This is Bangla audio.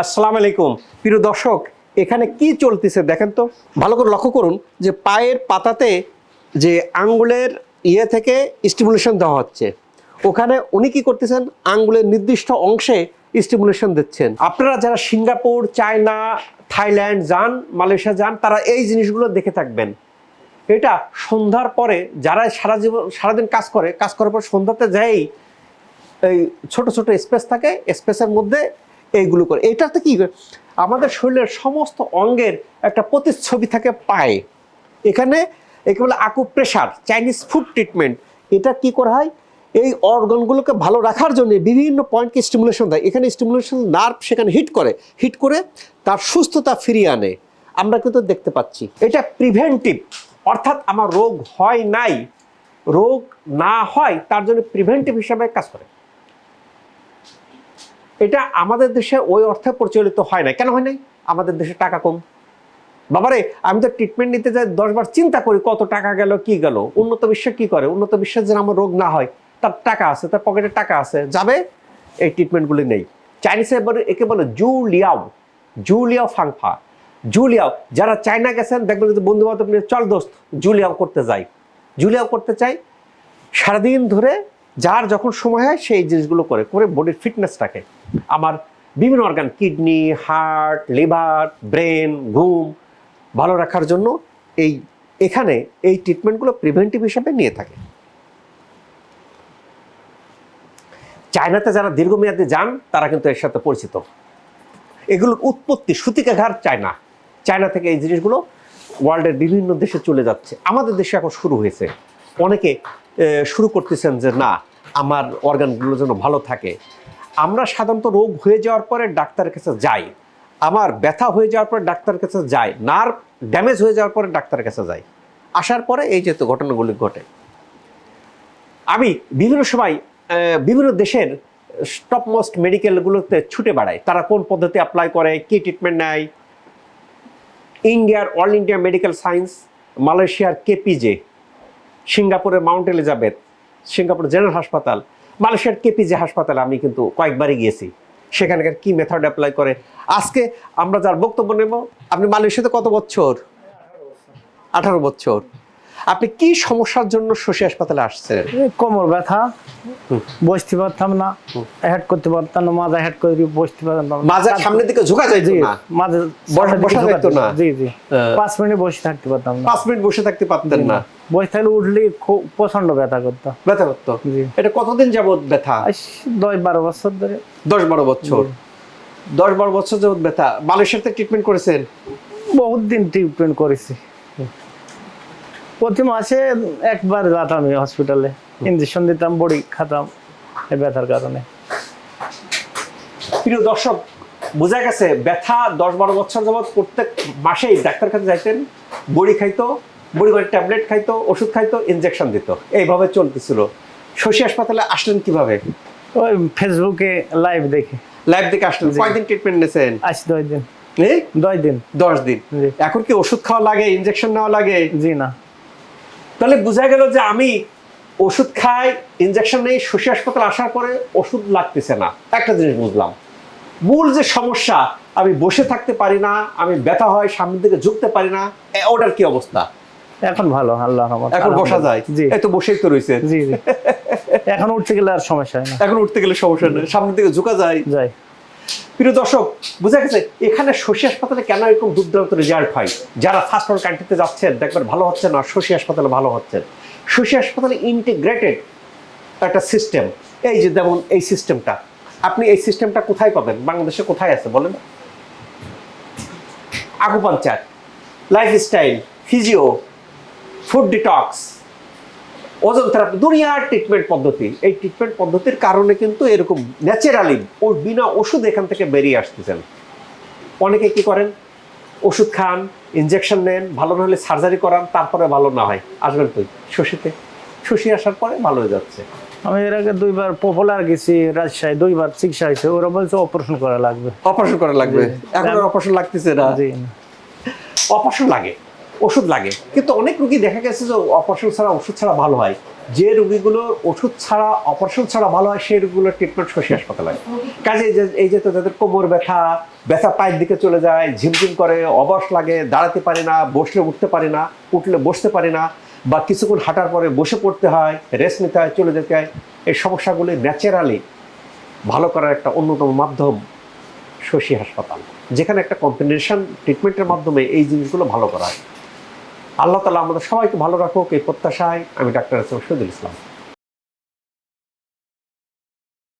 আসসালামু আলাইকুম। প্রিয় দর্শক, এখানে কি চলতেছে দেখেন তো। ভালো করে লক্ষ্য করুন যে পায়ের পাতাতে যে আঙ্গুলের ইয়ে থেকে স্টিমুলেশন দেওয়া হচ্ছে, ওখানে উনি কি করতেছেন? আঙ্গুলের নির্দিষ্ট অংশে স্টিমুলেশন দিচ্ছেন। আপনারা যারা সিঙ্গাপুর, চায়না, থাইল্যান্ড যান, মালয়েশিয়া যান, তারা এই জিনিসগুলো দেখে থাকবেন। এটা সন্ধ্যার পরে যারা সারা জীবন, সারাদিন কাজ করে, কাজ করার পর সন্ধ্যাতে যাই এই ছোট ছোট স্পেস থাকে স্পেসের মধ্যে এইগুলো করে। এটাতে কি আমাদের শরীরের সমস্ত অঙ্গের একটা প্রতিচ্ছবি থাকে পায়ে। এখানে একে বলে acupressure Chinese food treatment এটা কি করা হয়? এই অর্গানগুলোকে ভালো রাখার জন্য বিভিন্ন পয়েন্টকে স্টিমুলেশন দেয়। এখানে স্টিমুলেশন নার্ভ সেখানে হিট করে। হিট করে তার সুস্থতা ফিরিয়ে আনে। আমরা কিন্তু দেখতে পাচ্ছি। এটা প্রিভেন্টিভ অর্থাৎ আমার রোগ হয় নাই। রোগ না হয় তার জন্য প্রিভেন্টিভ হিসাবে কাজ করে। এটা আমাদের দেশে ওই অর্থে প্রচলিত হয় না কেন হয় নাই? আমাদের দেশে টাকা কম। বাবারে, আমি তো ট্রিটমেন্ট নিতে যাই দশবার চিন্তা করি কত টাকা গেল, কি গেল? উন্নত বিশ্বে কি করে? উন্নত বিশ্বে যেন আমার রোগ না হয়, তার টাকা আছে, তার পকেটে টাকা আছে, যাবে? এই ট্রিটমেন্টগুলি নেই। চাইনিজে এবারে একে বলে জু লিয়াও। জু লিয়াও ফাংফা জু লিয়াও, যারা চায়না গেছেন, দেখবেন যে বন্ধু বান্ধব নিয়ে, চল দোস্ত জুলিয়াও করতে যাই। জুলিয়াও করতে চাই, সারাদিন ধরে যার যখন সময় হয় সেই জিনিসগুলো করে করে বডির ফিটনেসটাকে আমার বিভিন্ন organ kidney heart liver brain ঘুম, ভালো রাখার জন্য এই এখানে এই ট্রিটমেন্টগুলো প্রিভেন্টিভ হিসাবে নিয়ে থাকে। চায়নাতে যারা দীর্ঘমেয়াদে যান, তারা কিন্তু এর সাথে পরিচিত। এগুলোর উৎপত্তি সুতিকাঘার চায়না। চায়না থেকে এই জিনিসগুলো ওয়ার্ল্ডের বিভিন্ন দেশে চলে যাচ্ছে। আমাদের দেশে এখন শুরু হয়েছে। অনেকে শুরু করতেছেন যে, না, আমার অর্গানগুলো যেন ভালো থাকে। আমরা সাধারণত রোগ হয়ে যাওয়ার পরে ডাক্তারের কাছে যাই। আমার ব্যথা হয়ে যাওয়ার পরে ডাক্তারের কাছে যাই। নার্ভ ড্যামেজ হয়ে যাওয়ার পরে ডাক্তারের কাছে যাই। আসার পরে এই যে তো ঘটনাগুলি ঘটে। আমি বিভিন্ন সময় বিভিন্ন দেশের টপ মোস্ট মেডিকেলগুলোতে ছুটে বেড়াই। তারা কোন পদ্ধতি অ্যাপ্লাই করে, কি ট্রিটমেন্ট নেয়? ইন্ডিয়ার অল ইন্ডিয়া মেডিকেল সায়েন্স মালয়েশিয়ার কেপিজে সিঙ্গাপুরের মাউন্ট এলিজাবেথ সিঙ্গাপুর জেনারেল হাসপাতাল মালয়েশিয়ার কেপিজে হাসপাতালে আমি কিন্তু কয়েকবারই গিয়েছি, সেখানকার কি মেথড অ্যাপ্লাই করে। আজকে আমরা যার বক্তব্য নেব, আপনি মালয়েশিয়াতে কত বছর? আঠারো বছর। আপনি কি সমস্যার জন্য শশী হাসপাতালে আসছেন? কোমর ব্যথা বসতে পারতাম না হেড করতে পারতাম না মাজা হেড করে বসতে পারতাম না। মাজার সামনের দিকে ঝুঁকা যাইতো না? মাঝে বসা- বসা যাইতো না? জি জি। হ্যাঁ। পাঁচ মিনিট বসে থাকতে পারতাম না। পাঁচ মিনিট বসে থাকতে পারতেন না? বসে থাকলে উঠলে খুব প্রচণ্ড ব্যথা করতো। ব্যথা করতো? জি। এটা কতদিন যাবত ব্যথা? আজ দশ বারো বছর ধরে। দশ বারো বছর। দশ বারো বছর যাবত ব্যথা। মালয়েশিয়াতে ট্রিটমেন্ট করেছেন? বহুত দিন ট্রিটমেন্ট করেছি। প্রতি মাসে একবার যেতাম হসপিটালে ইঞ্জেকশন দিতাম বড়ি খাতাম এই ব্যথার কারণে। প্রিয় দর্শক বোঝা গেছে ব্যথা দশ বারো বছর যাবত প্রত্যেক মাসেই ডাক্তার কাছে যাইতেন বড়ি খাইতো বড়ি করে ট্যাবলেট খাইতো ওষুধ খাইতো ইনজেকশন দিত। এইভাবে চলতেছিল। শশী হাসপাতালে আসলেন কীভাবে? ওই ফেসবুকে লাইভ দেখে। লাইভ দেখে আসলেন। কয়দিন ট্রিটমেন্ট নিয়েছেন? আজ দশ দিন। দশ দিন। দশ দিন। এখন কি ওষুধ খাওয়া লাগে ইনজেকশন নেওয়া লাগে? জি না। তাহলে বোঝা গেল যে আমি ওষুধ খাই ইনজেকশন নেই শশী হাসপাতাল আসার পরে ওষুধ লাগতেছে না। একটা জিনিস বুঝলাম। মূল যে সমস্যা আমি বসে থাকতে পারি না আমি ব্যথা হয় সামনের দিকে ঝুঁকতে পারি না ওটার কি অবস্থা? এখন ভালো আল্লাহ এখন বসা যায়? জি। এই তো বসেই তো রয়েছে। জি এখন উঠতে গেলে আর সমস্যা হয় না। এখন উঠতে গেলে সমস্যা নেই। সামনের দিকে ঝুঁকা যায়। যাই প্রিয় দর্শক, বোঝা গেছে এখানে শশী হাসপাতালে কেন এরকম দুর্দান্ত রেজাল্ট হয়? যারা ফার্স্ট ওয়ার্ল্ড কান্ট্রিতে যাচ্ছেন, দেখবেন ভালো হচ্ছে না, শশী হাসপাতালে ভালো হচ্ছে। শশী হাসপাতালে ইন্টিগ্রেটেড একটা সিস্টেম এই যে যেমন এই সিস্টেমটা আপনি এই সিস্টেমটা কোথায় পাবেন? বাংলাদেশে কোথায় আছে বলেন? Acupuncture lifestyle physio food detox ওজন থেরাপি দুনিয়ার ট্রিটমেন্ট পদ্ধতি। এই ট্রিটমেন্ট পদ্ধতির কারণে কিন্তু এরকম ন্যাচারালি ও বিনা ওষুধ এখান থেকে বেরিয়ে আসতেছেন। অনেকে কি করেন? ওষুধ খান ইনজেকশন নেন ভালো না হলে সার্জারি করান তারপরে ভালো না হয়। আসবেন তুই শশীতে। শশী আসার পরে ভালো হয়ে যাচ্ছে। আমি এর আগে দুইবার পপুলার গেছি রাজশাহী দুইবার চিকিৎসা হয়েছে। ওরা বলছে অপারেশন করা লাগবে। অপারেশন করা লাগবে। এখন অপারেশন লাগতেছে না। অপারেশন লাগে। ওষুধ লাগে। কিন্তু অনেক রুগী দেখা গেছে যে অপারেশন ছাড়া ওষুধ ছাড়া ভালো হয়। যে রুগীগুলো ওষুধ ছাড়া অপারেশন ছাড়া ভালো হয়, সেই রুগীগুলোর ট্রিটমেন্ট শশী হাসপাতালে কাজে এই যে- যাদের কোমর ব্যথা ব্যথা পায়ের দিকে চলে যায়, ঝিমঝিম করে, অবশ লাগে, দাঁড়াতে পারে না, বসলে উঠতে পারে না, উঠলে বসতে পারে না, বা কিছুক্ষণ হাঁটার পরে বসে পড়তে হয় রেস্ট নিতে হয়, চলে যেতে হয়, এই সমস্যাগুলি ন্যাচারালি ভালো করার একটা অন্যতম মাধ্যম শশী হাসপাতাল। যেখানে একটা কম্বিনেশন ট্রিটমেন্টের মাধ্যমে এই জিনিসগুলো ভালো করা হয়। আল্লাহ তালা আমাদের সবাইকে ভালো রাখুক এই প্রত্যাশায় আমি ডাক্তার শহীদুল ইসলাম।